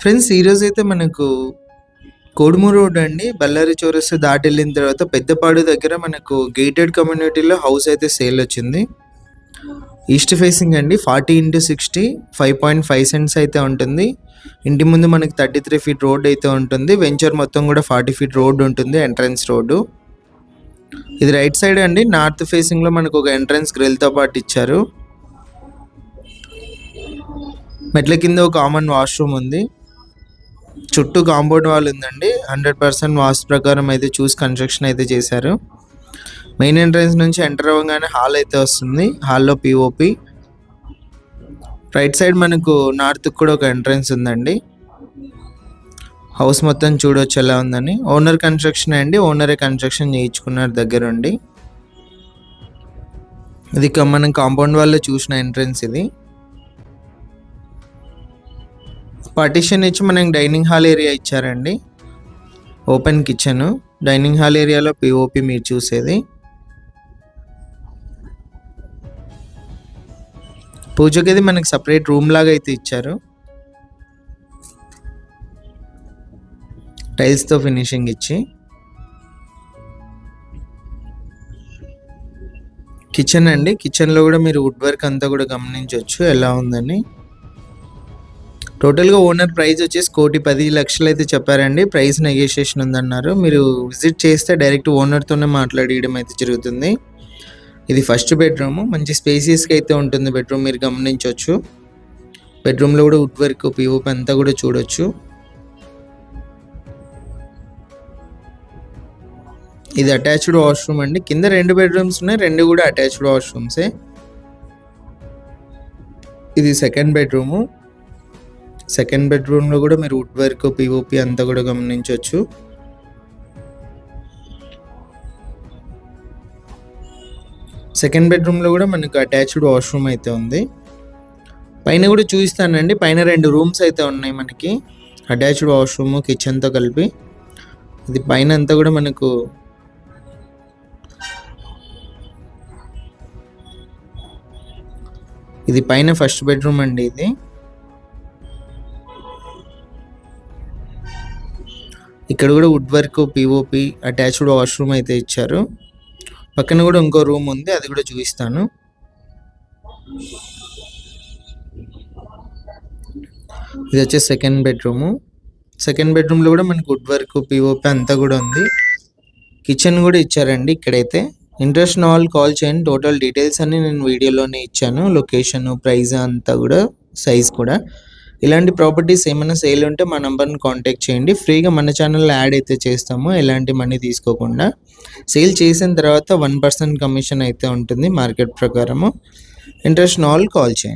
Friends ఈరోజు అయితే మనకు కోడుమూరు రోడ్ అండి. బళ్ళారి చౌరస్తా దాటి వెళ్ళిన తర్వాత పెద్దపాడు దగ్గర మనకు గేటెడ్ కమ్యూనిటీలో హౌస్ అయితే సేల్ వచ్చింది. ఈస్ట్ ఫేసింగ్ అండి. Forty into sixty five point five cents అయితే ఉంటుంది. ఇంటి ముందు మనకి థర్టీ త్రీ ఫీట్ రోడ్ అయితే ఉంటుంది. వెంచర్ మొత్తం కూడా ఫార్టీ ఫీట్ రోడ్ ఉంటుంది ఎంట్రన్స్ రోడ్డు ఇది రైట్ సైడ్ అండి. నార్త్ ఫేసింగ్లో మనకు ఒక ఎంట్రన్స్ గ్రిల్తో పాటు ఇచ్చారు. మెట్ల కింద ఒక కామన్ వాష్రూమ్ ఉంది. చుట్టూ కాంపౌండ్ వాల్ ఉందండి. హండ్రెడ్ పర్సెంట్ వాస్తు ప్రకారం అయితే చూసి కన్స్ట్రక్షన్ అయితే చేశారు. మెయిన్ ఎంట్రన్స్ నుంచి ఎంటర్ అవ్వగానే హాల్ అయితే వస్తుంది. హాల్లో పిఓపి రైట్ సైడ్ మనకు నార్త్ కూడా ఒక ఎంట్రన్స్ ఉందండి. హౌస్ మొత్తం చూడొచ్చు ఎలా ఉందని. ఓనర్ కన్స్ట్రక్షన్ అండి. ఓనరే కన్స్ట్రక్షన్ చేయించుకున్నారు దగ్గరుండి ఇది మనం కాంపౌండ్ వాళ్ళు చూసిన ఎంట్రన్స్ ఇది. పార్టీషన్ ఇచ్చి మనకి డైనింగ్ హాల్ ఏరియా ఇచ్చారండి. ఓపెన్ కిచెన్ డైనింగ్ హాల్ ఏరియాలో పిఓపి మీరు చూసేది. పూజకి ఇది మనకి సపరేట్ రూమ్ లాగా అయితే ఇచ్చారు. టైల్స్తో ఫినిషింగ్ ఇచ్చి. కిచెన్ అండి. కిచెన్లో కూడా మీరు వుడ్ వర్క్ అంతా కూడా గమనించవచ్చు ఎలా ఉందని. టోటల్గా ఓనర్ ప్రైస్ వచ్చేసి కోటి పది లక్షలు అయితే చెప్పారండి. ప్రైస్ నెగోషియేషన్ ఉందన్నారు. మీరు విజిట్ చేస్తే డైరెక్ట్ ఓనర్తోనే మాట్లాడేయడం అయితే జరుగుతుంది. ఇది ఫస్ట్ బెడ్రూమ్ మంచి స్పేసియస్గా అయితే ఉంటుంది బెడ్రూమ్ మీరు గమనించవచ్చు. బెడ్రూమ్లో కూడా వుడ్ వర్క్ పిఓపి అంతా కూడా చూడొచ్చు. ఇది అటాచ్డ్ వాష్రూమ్ అండి. కింద రెండు బెడ్రూమ్స్ ఉన్నాయి. రెండు కూడా అటాచ్డ్ వాష్రూమ్సే ఇది సెకండ్ బెడ్రూము సెకండ్ బెడ్రూమ్లో కూడా మీరు వుడ్ వర్క్ పిఓపి అంతా కూడా గమనించవచ్చు సెకండ్ బెడ్రూమ్లో కూడా మనకు అటాచ్డ్ వాష్రూమ్ అయితే ఉంది. పైన కూడా చూపిస్తానండి. పైన రెండు రూమ్స్ అయితే ఉన్నాయి మనకి. అటాచ్డ్ వాష్రూమ్ కిచెన్తో కలిపి. ఇది పైన అంతా కూడా మనకు ఇది పైన ఫస్ట్ బెడ్రూమ్ అండి ఇది. ఇక్కడ కూడా wood work POP attached washroom అయితే ఇచ్చారు. పక్కన కూడా ఇంకో రూమ్ ఉంది అది కూడా చూపిస్తాను. ఇది వచ్చే సెకండ్ బెడ్రూము సెకండ్ బెడ్రూమ్లో కూడా మనకు వుడ్ వర్క్ పిఓపి అంతా కూడా ఉంది. కిచెన్ కూడా ఇచ్చారండి ఇక్కడైతే. ఇంట్రెస్ట్ ఆల్ కాల్ చేయండి టోటల్ డీటెయిల్స్ అన్ని నేను వీడియోలోనే ఇచ్చాను లొకేషన్ ప్రైస్ అంతా కూడా సైజ్ కూడా. ఇలాంటి ప్రాపర్టీస్ ఏమైనా సేల్ ఉంటే మా నెంబర్ని కాంటాక్ట్ చేయండి. ఫ్రీగా మన ఛానల్లో యాడ్ అయితే చేస్తాము. ఎలాంటి మనీ తీసుకోకుండా. సేల్ చేసిన తర్వాత వన్ పర్సెంట్ కమిషన్ అయితే ఉంటుంది మార్కెట్ ప్రకారము. ఇంట్రెస్ట్ ఆల్ కాల్ చేయండి.